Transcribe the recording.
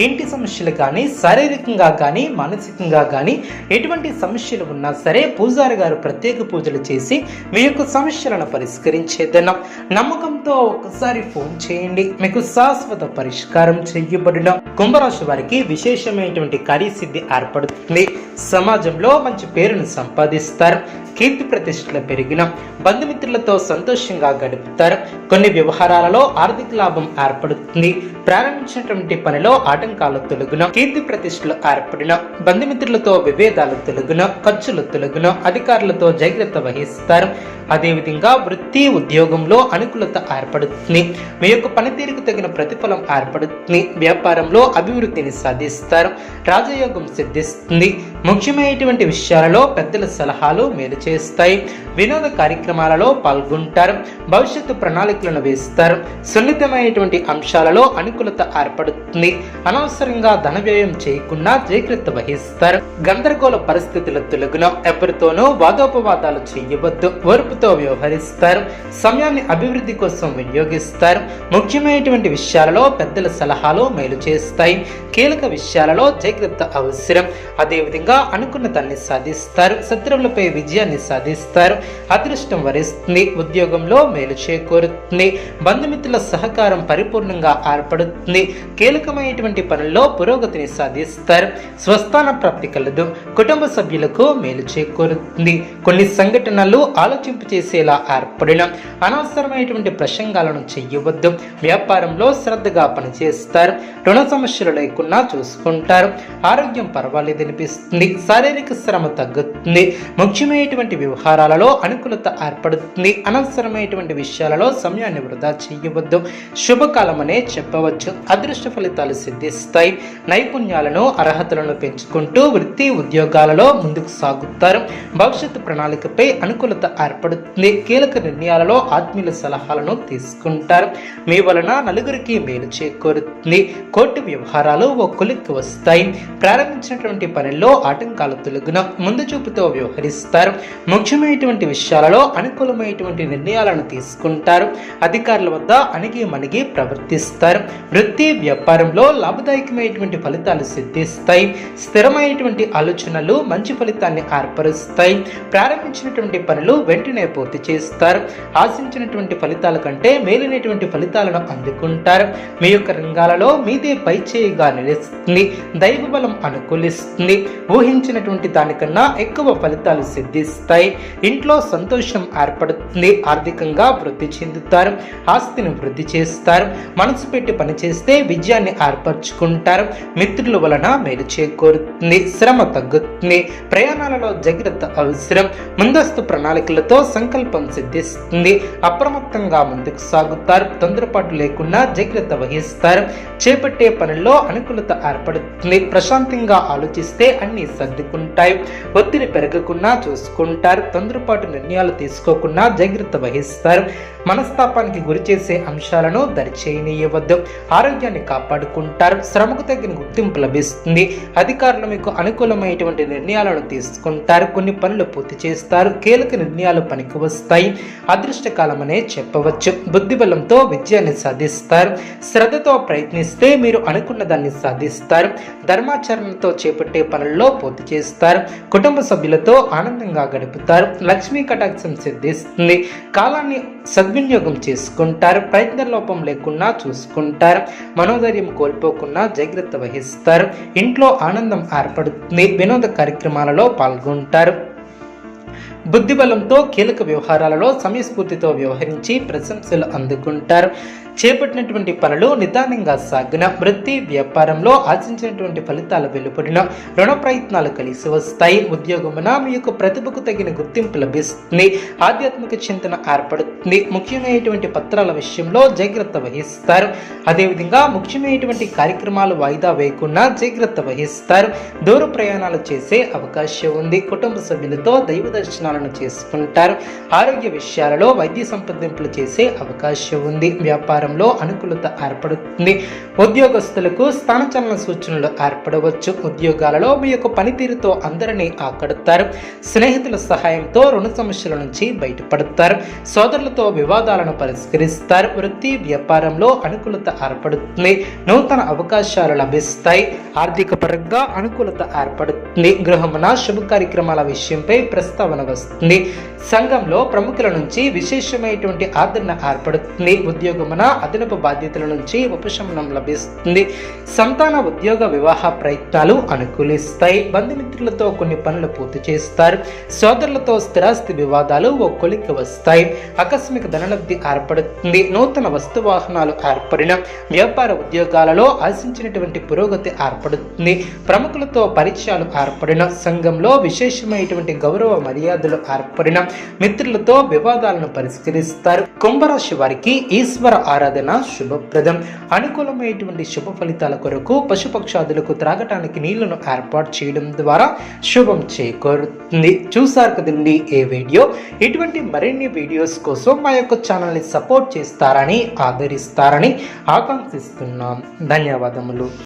ఇంటి సమస్యలు కానీ శారీరకంగా కానీ మానసికంగా కానీ ఎటువంటి సమస్యలు ఉన్నా సరే పూజారి గారు ప్రత్యేక పూజలు చేసి మీ యొక్క సమస్యలను పరిష్కరించేదనం. నమ్మకంతో ఒకసారి ఫోన్ చేయండి. మీకు శాశ్వత పరిష్కారం చేయబడిన కుంభరాశి వారికి విశేషమైనటువంటి కార్యసిద్ధి ఏర్పడుతుంది. సమాజంలో మంచి పేరును సంపాదిస్తారు. కీర్తి ప్రతిష్టలు పెరిగిన బంధుమిత్రులతో సంతోషంగా గడుపుతారు. కొన్ని వ్యవహారాలలో ఆర్థిక లాభం ఏర్పడుతుంది. ప్రారంభించినటువంటి పనిలో ఆటంకాలు తొలగున కీర్తి ప్రతిష్టలు ఏర్పడిన బంధుమిత్రులతో విభేదాలు తొలగున ఖర్చులు తొలగున అధికారులతో జాగ్రత్త వహిస్తారు. అదేవిధంగా వృత్తి ఉద్యోగంలో అనుకూలత ఏర్పడుతుంది. మీ యొక్క పనితీరుకు తగిన ప్రతిఫలం ఏర్పడుతుంది. వ్యాపారంలో అభివృద్ధిని సాధిస్తారు. రాజయోగం సిద్ధిస్తుంది. ముఖ్యమైనటువంటి విషయాలలో పెద్దల సలహాలు మేలు చేస్తాయి. వినోద కార్యక్రమాలలో పాల్గొంటారు. భవిష్యత్తు ప్రణాళికలను వేస్తారు. సున్నితమైనటువంటి అంశాలలో అనుకూలత ఏర్పడుతుంది. అనవసరంగా ధన వ్యయం చేయకుండా జాగ్రత్త వహిస్తారు. గందరగోళ పరిస్థితుల తొలగున ఎవరితోనూ వాదోపవాదాలు చేయవద్దు. ఓర్పుతో వ్యవహరిస్తారు. సమయాన్ని అభివృద్ధి కోసం వినియోగిస్తారు. ముఖ్యమైనటువంటి విషయాలలో పెద్దల సలహాలు మేలు చేస్తాయి. కీలక విషయాలలో జాగ్రత్త అవసరం. అదేవిధంగా అనుకున్న దాన్ని సాధిస్తారు. శత్రువులపై విజయాన్ని సాధిస్తారు. అదృష్టం వరిస్తుంది. ఉద్యోగంలో మేలు చేకూరుతుంది. బంధుమిత్రుల సహకారం పరిపూర్ణంగా ఏర్పడుతుంది. కీలకమైనటువంటి పనుల్లో పురోగతిని సాధిస్తారు. స్వస్థాన ప్రాప్తి కలదు. కుటుంబ సభ్యులకు మేలు చేకూరుతుంది. కొన్ని సంఘటనలు ఆలోచింపు చేసేలా ఏర్పడిన అనవసరమైనటువంటి ప్రసంగాలను చెయ్యవద్దు వ్యాపారంలో శ్రద్ధగా పనిచేస్తారు. రుణ సమస్యలు లేకుండా చూసుకుంటారు. ఆరోగ్యం పర్వాలేదనిపిస్తుంది శారీరక శ్రమ తగ్గుతుంది. ముఖ్యమైనటువంటి వ్యవహారాలలో అనుకూలత ఏర్పడుతుంది. అనవసరమైనటువంటి విషయాలలో సమయాన్ని వృధా చేయవద్దు. శుభకాలం అనే చెప్పవచ్చు. అదృష్ట ఫలితాలు సిద్ధిస్తాయి. నైపుణ్యాలను అర్హతలను పెంచుకుంటూ వృత్తి ఉద్యోగాలలో ముందుకు సాగుతారు. భవిష్యత్తు ప్రణాళికపై అనుకూలత ఏర్పడుతుంది. కీలక నిర్ణయాలలో ఆత్మీయుల సలహాలను తీసుకుంటారు. మీ వలన నలుగురికి మేలు చేకూరుతుంది. కోర్టు వ్యవహారాలు ఓ కొలిక్కి వస్తాయి. ప్రారంభించినటువంటి పనుల్లో ఆటంకాలు ముందు చూపుతో వ్యవహరిస్తారు. ముఖ్యమైనటువంటి విషయాలలో అనుకూలమైనటువంటి నిర్ణయాలను తీసుకుంటారు. అధికారుల వద్ద అణిగి మణిగి ప్రవర్తిస్తారు. వృత్తి వ్యాపారంలో లాభదాయకమైనటువంటి ఫలితాలు సిద్ధిస్తాయి. స్థిరమైనటువంటి ఆలోచనలు మంచి ఫలితాన్ని ఏర్పరుస్తాయి. ప్రారంభించినటువంటి పనులు వెంటనే పూర్తి చేస్తారు. ఆశించినటువంటి ఫలితాల కంటే మేలినటువంటి ఫలితాలను అందుకుంటారు. మీ యొక్క రంగాలలో మీదే పై చేయిగా నిలుస్తుంది. దైవ బలం అనుకూలిస్తుంది. ఊహించినటువంటి దానికన్నా ఎక్కువ ఫలితాలు సిద్ధిస్తాయి. ఇంట్లో సంతోషం ఏర్పడుతుంది. ఆర్థికంగా వృద్ధి చెందుతారు. ఆస్తిని వృద్ధి చేస్తారు. మనసు పెట్టి పనిచేస్తే విజయాన్ని ఏర్పరచుకుంటారు. మిత్రుల వలన మేలు చేకూరుతుంది. శ్రమ తగ్గుతుంది. ప్రయాణాలలో జాగ్రత్త అవసరం. ముందస్తు ప్రణాళికలతో సంకల్పం సిద్ధిస్తుంది. అప్రమత్తంగా ముందుకు సాగుతారు. తొందరపాటు లేకుండా జాగ్రత్త వహిస్తారు. చేపట్టే పనుల్లో అనుకూలత ఏర్పడుతుంది. ప్రశాంతంగా ఆలోచిస్తే అన్ని సర్దుకుంటాయి. ఒత్తిడి పెరగకుండా చూసుకుంటారు. తొందరపాటు నిర్ణయాలు తీసుకోకుండా జాగ్రత్త వహిస్తారు. మనస్తాపానికి గురి చేసే అంశాలను దరిచేయనీయవద్దు ఆరోగ్యాన్ని కాపాడుకుంటారు. శ్రమకు తగిన గుర్తింపు లభిస్తుంది. అధికారులు మీకు అనుకూలమైనటువంటి నిర్ణయాలను తీసుకుంటారు. కొన్ని పనులు పూర్తి చేస్తారు. కీలక నిర్ణయాలు పనికి వస్తాయి. అదృష్టకాలం అనే చెప్పవచ్చు. బుద్ధిబలంతో విజయాన్ని సాధిస్తారు. శ్రద్ధతో ప్రయత్నిస్తే మీరు అనుకున్న దాన్ని సాధిస్తారు. ధర్మాచరణతో చేపట్టే పనుల్లో పూర్తి చేస్తారు. కుటుంబ సభ్యులతో ఆనందంగా గడుపుతారు. లక్ష్మీ కటాక్షం సిద్ధిస్తుంది. కాలాన్ని సద్వినియోగం చేసుకుంటారు. ప్రయత్న లోపం లేకుండా చూసుకుంటారు. మనోధైర్యం కోల్పోకుండా జాగ్రత్త వహిస్తారు. ఇంట్లో ఆనందం ఏర్పడుతుంది. వినోద కార్యక్రమాలలో పాల్గొంటారు. బుద్ధిబలంతో కీలక వ్యవహారాలలో సమయస్ఫూర్తితో వ్యవహరించి ప్రశంసలు అందుకుంటారు. చేపట్టినటువంటి పనులు నిదానంగా సాగిన వృత్తి వ్యాపారంలో ఆశించినటువంటి ఫలితాలు వెలువడిన రుణ ప్రయత్నాలు కలిసి వస్తాయి. ఉద్యోగమున మీ యొక్క ప్రతిభకు తగిన గుర్తింపు లభిస్తుంది. ఆధ్యాత్మిక చింతన ఏర్పడుతుంది. ముఖ్యమైనటువంటి పత్రాల విషయంలో జాగ్రత్త వహిస్తారు. అదేవిధంగా ముఖ్యమైనటువంటి కార్యక్రమాలు వాయిదా వేయకుండా జాగ్రత్త వహిస్తారు. దూర ప్రయాణాలు చేసే అవకాశం ఉంది. కుటుంబ సభ్యులతో దైవ దర్శనాలు దర్శనాలను చేసుకుంటారు. ఆరోగ్య విషయాలలో వైద్య సంప్రదింపులు చేసే అవకాశం ఉంది. వ్యాపారంలో అనుకూలత ఏర్పడుతుంది. ఉద్యోగస్తులకు స్థానచలన సూచనలు ఏర్పడవచ్చు. ఉద్యోగాలలో మీ యొక్క పనితీరుతో అందరినీ ఆకడతారు స్నేహితుల సహాయంతో రుణ సమస్యల నుంచి బయటపడతారు. సోదరులతో వివాదాలను పరిష్కరిస్తారు. వృత్తి వ్యాపారంలో అనుకూలత ఏర్పడుతుంది. నూతన అవకాశాలు లభిస్తాయి. ఆర్థిక పరంగా అనుకూలత ఏర్పడుతుంది. గృహమున శుభ కార్యక్రమాల విషయంపై ప్రస్తావన వస్తుంది. సంఘంలో ప్రముఖుల నుంచి విశేషమైనటువంటి ఆదరణ ఏర్పడుతుంది. ఉద్యోగమున అదనపు బాధ్యతల నుంచి ఉపశమనం లభిస్తుంది. సంతాన ఉద్యోగ వివాహ ప్రయత్నాలు అనుకూలిస్తాయి. బంధుమిత్రులతో కొన్ని పనులు పూర్తి చేస్తారు. సోదరులతో స్థిరాస్తి వివాదాలు ఒక్కొలికి వస్తాయి. ఆకస్మిక ధనలబ్ధి ఏర్పడుతుంది. నూతన వస్తు వాహనాలు ఏర్పడిన వ్యాపార ఉద్యోగాలలో ఆశించినటువంటి పురోగతి ఏర్పడుతుంది. ప్రముఖులతో పరిచయాలు ఏర్పడిన సంఘంలో విశేషమైనటువంటి గౌరవ మర్యాదలు ఏర్పడిన మిత్రులతో వివాదాలను పరిష్కరిస్తారు కుంభరాశి వారికి ఈశ్వర ఆరాధన శుభప్రదం. అనుకూలమైనటువంటి శుభ ఫలితాల కొరకు పశుపక్షాదులకు త్రాగటానికి నీళ్ళను ఏర్పాటు చేయడం ద్వారా శుభం చేకూరుతుంది. చూసారు కదండి ఏ వీడియో? ఇటువంటి మరిన్ని వీడియోస్ కోసం మా యొక్క ఛానల్ని సపోర్ట్ చేస్తారని ఆదరిస్తారని ఆకాంక్షిస్తున్నాం. ధన్యవాదములు.